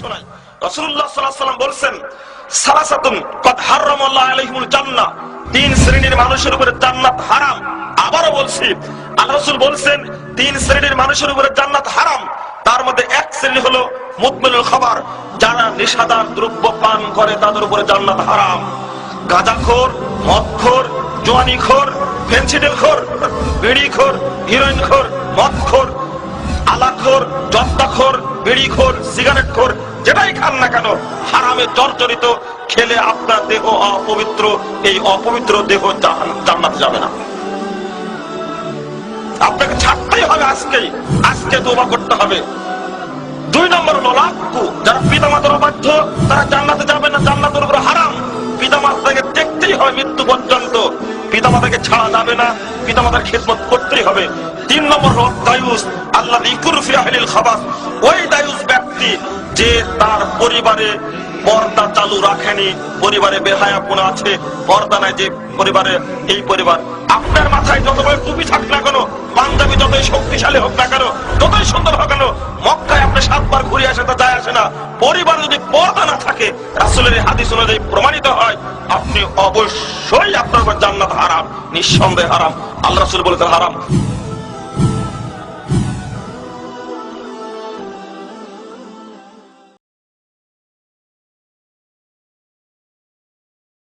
শোনাই আলাইহি সাল্লাম বলছেন, সালাসাতুন কদ হারামাল্লাহু আলাইহিমুল জান্নাহ তিন শ্রেণির মানুষের উপরে জান্নাত হারাম। আবারও বলছি, আল্লাহ রাসূল বলছেন, তিন শ্রেণির মানুষের উপরে জান্নাত হারাম। তার মধ্যে এক শ্রেণি হলো মুদমিনুল খাবার, যারা নেশাদার দ্রব্য পান করে তাদের উপরে জান্নাত হারাম। গাঁজাখোর, মদখোর, জোয়ানিখোর, ফেন্সিডিলখোর, বিড়িখোর, হিরোইনখোর, মদখোর আলাখোর জর্দাখোর বিড়িখোর, সিগারেটখোর, যেটাই খান না কেন, হারামে জর্জরিত, খেলে আপনার দেহ অপবিত্র, এই অপবিত্র দেহ জান্নাতে যাবে না। আপনাকে ছাড়তেই হবে আজকেই। আজকে তোবা করতে হবে। দুই নম্বর হলো লাক্কু যারা পিতা মাতার অবাধ্য, তারা জান্নাতে যাবে না। জান্নাতের উপরে হারাম। পিতা মাতাকে দেখতেই হবে মৃত্যু পর্যন্ত। পিতা মাতাকে ছাড়া যাবে না। পিতা মাতার খেদমত করতেই হবে। তিন নম্বর হলো দায়ুস, আল্লাহ ইকুর ফিয়াহিল খাবাস। ওই দায়ুস ব্যক্তি যে তার পরিবারে পর্দা চালু রাখেনি, পরিবারে বেহায়াপনা আছে, পর্দা নাই যে পরিবারে এই পরিবার। আপনার মাথায় যত বড় টুপি থাক না কেন, পাঞ্জাবি যতই শক্তিশালী হোক না কেন, যতই সুন্দর হোক কেন, মক্কায় আপনি সাতবার ঘুরে আসে তা যায় আসে না। পরিবার যদি পর্দা না থাকে, রাসুলের হাদিস অনুযায়ী প্রমাণিত হয়, আপনি অবশ্যই আপনার জান্নাত হারাম, নিঃসন্দেহ হারাম। আল্লাহ রাসুল বলেছেন হারাম।